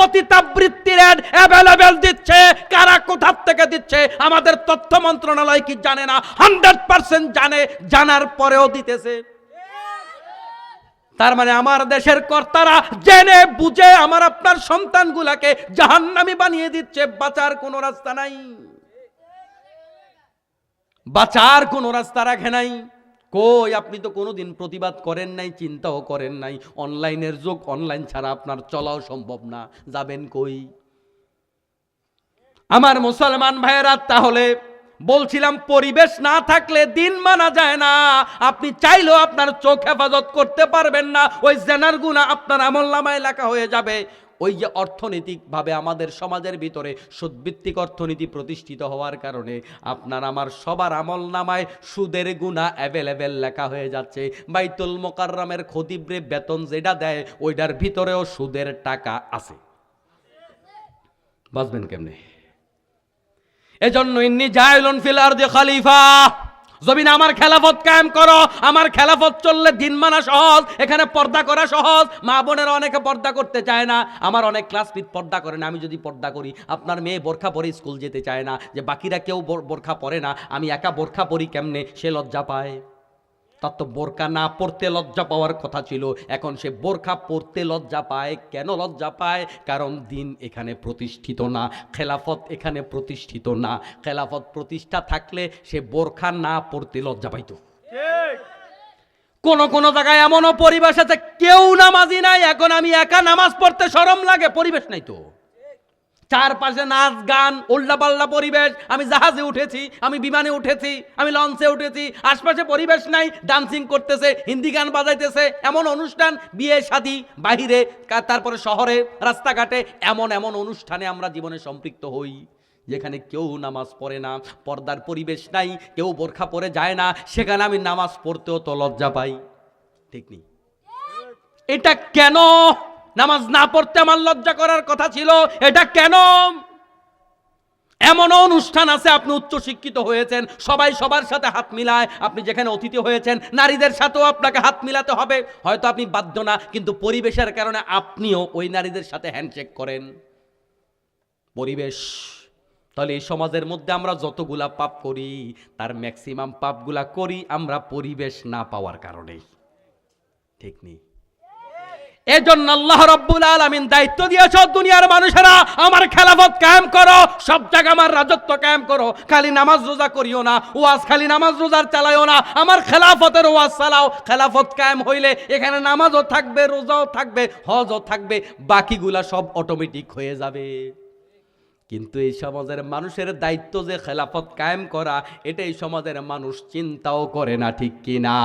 পতিতাবৃত্তির available দিচ্ছে। কারা কোথার থেকে দিচ্ছে? আমাদের তথ্য মন্ত্রণালয় কি জানে না? হান্ড্রেড পার্সেন্ট জানে। জানার পরেও দিতেছে। তার মানে আমার দেশের কর্তারা জেনে বুঝে আমার আপনার সন্তানগুলাকে জাহান্নামি বানিয়ে দিচ্ছে। বাঁচার কোনো রাস্তা নাই। বাঁচার কোনো রাস্তা রাখে নাই। কই, আপনি তো কোনোদিন প্রতিবাদ করেন নাই, চিন্তাও করেন নাই। অনলাইনের যুগ, অনলাইন ছাড়া আপনার চলাও সম্ভব না। যাবেন কই? আমার মুসলমান ভাইয়েরা, তাহলে বলছিলাম, পরিবেশ না থাকলে দিন মানা যায় না। আপনি চাইলেও আপনার চোখ হেফাজত করতে পারবেন না। ওই জেনার গুণা আপনার আমল নামায় লেখা হয়ে যাবে। ওই যে অর্থনৈতিকভাবে আমাদের সমাজের ভিতরে সুদভিত্তিক অর্থনীতি প্রতিষ্ঠিত হওয়ার কারণে আপনার আমার সবার আমল নামায় সুদের গুণা অ্যাভেলেবেল লেখা হয়ে যাচ্ছে। বাইতুল মোকাররামের খতিব্রে বেতন যেটা দেয়, ওইটার ভিতরেও সুদের টাকা আছে। বাঁচবেন কেমনে? এজন্য ইন্নি জাইলুন ফিল আরদি খলিফা। জমিন আমার খেলাফত কায়েম করো, আমার খেলাফত চললে দিন মানা সহজ, এখানে পর্দা করা সহজ। মা বোনেরা অনেকে পর্দা করতে চায় না, আমার অনেক ক্লাসমেট পর্দা করে না, আমি যদি পর্দা করি, আপনার মেয়ে বোরখা পরে স্কুল যেতে চায় না, যে বাকিরা কেউ বোর- বোরখা পরে না, আমি একা বোরখা পরি কেমনে? সে লজ্জা পায়। তার তো বোরকা না পড়তে লজ্জা পাওয়ার কথা ছিল। এখন সে বোরখা পড়তে লজ্জা পায়। কেন লজ্জা পায়? কারণ দিন এখানে প্রতিষ্ঠিত না খেলাফত এখানে প্রতিষ্ঠিত না। খেলাফত প্রতিষ্ঠা থাকলে সে বোরখা না পড়তে লজ্জা পাইতো। কোন কোন জায়গায় এমনও পরিবেশ আছে কেউ নামাজি নাই। এখন আমি একা নামাজ পড়তে সরম লাগে পরিবেশ নাই তো। চারপাশে নাচ গান উল্টা পাল্টা পরিবেশ, আমি জাহাজে উঠেছি, আমি বিমানে উঠেছি, আমি লঞ্চে উঠেছি, আশপাশে পরিবেশ নাই ডান্সিং করতেছে, হিন্দি গান বাজাইতেছে, এমন অনুষ্ঠান, বিয়ে, শাদী, বাহিরে তারপরে শহরে, রাস্তাঘাটে, এমন এমন অনুষ্ঠানে আমরা জীবনে সম্পৃক্ত হই, যেখানে কেউ নামাজ পড়ে না, পর্দার পরিবেশ নাই, কেউ বোরখা পরে যায় না, সেখানে আমি নামাজ পড়তেও তো লজ্জা পাই, ঠিক নেই। এটা কেন নামাজ না পড়তে আমার লজ্জা করার কথা ছিল, এটা কেন? এমন অনুষ্ঠান আছে, আপনি উচ্চ শিক্ষিত হয়েছেন, সবাই সবার সাথে হাত মিলায়, আপনি যেখানে অতিথি হয়েছেন, নারীদের সাথেও আপনাকে হাত মিলাতে হবে। হয়তো আপনি বাধ্য না, কিন্তু পরিবেশের কারণে আপনিও ওই নারীদের সাথে হ্যান্ডশেক করেন। পরিবেশ, তাহলে এই সমাজের মধ্যে আমরা যতগুলা পাপ করি, তার ম্যাক্সিমাম পাপগুলা করি, আমরা পরিবেশ না পাওয়ার কারণেই। ঠিক নেই। এজন্য আল্লাহ রব্বুল আলামিন দায়িত্ব দিয়েছ, দুনিয়ার মানুষেরা, আমার খেলাফত কায়েম করো, সব জায়গায় আমার রাজত্ব কায়েম করো, খালি নামাজ রোজা করিও না, ওয়াজ খালি নামাজ রোজার চালাইও না, আমার খেলাফতের ওয়াজ চালাও, খেলাফত কায়েম হইলে এখানে নামাজও থাকবে, রোজাও থাকবে, হজও থাকবে, বাকিগুলা সব অটোমেটিক হয়ে যাবে। কিন্তু এই সমাজের মানুষের দায়িত্ব যে খেলাফত কায়েম করা, এটা এই সমাজের মানুষ চিন্তাও করে না, ঠিক কিনা?